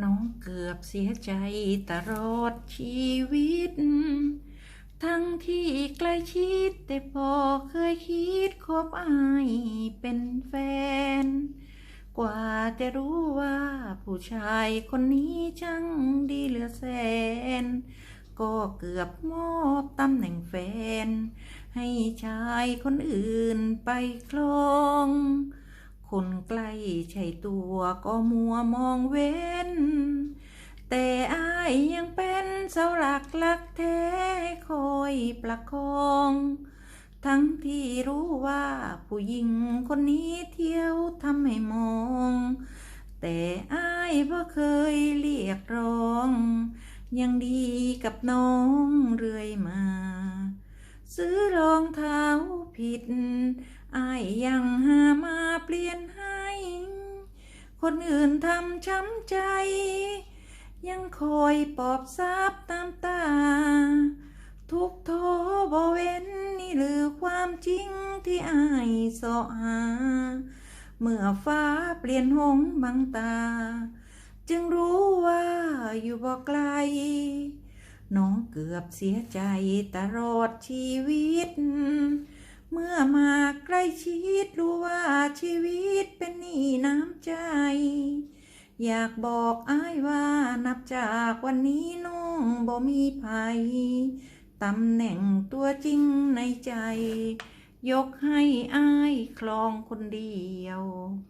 น้องเกือบเสียใจตลอดชีวิต ทั้งที่ใกล้ชิดแต่พอเคยคิดคบอายเป็นแฟน กว่าจะรู้ว่าผู้ชายคนนี้ช่างดีเหลือแสน ก็เกือบมอบตำแหน่งแฟน ให้ชายคนอื่นไปครอง คนใกล้ใช่ตัวก็มัวมองเว้น แต่อายยังเป็นเสาหลักลักแท้คอยประคอง ทั้งที่รู้ว่าผู้หญิงคนนี้เที่ยวทำให้มอง แต่อายบ่เคยเรียกร้อง ยังดีกับน้องเรื่อยมา ซื้อรองเท้าผิด อายยังหามาเปลี่ยนให้ คนอื่นทำช้ำใจ ยังคอยปอบซับตามตา ทุกโทบเว้นนี่หรือความจริงที่อายสาะหา เมื่อฟ้าเปลี่ยนหงบังตา จึงรู้ว่าอยู่บ่ไกล น้องเกือบเสียใจตลอดชีวิต เมื่อมาใกล้ชิดรู้ว่าชีวิตเป็นหนี้น้ำใจ อยากบอกอ้ายว่านับจากวันนี้น้องบ่มีภัยตำแหน่งตัวจริงในใจ ยกให้อ้ายคลองคนเดียว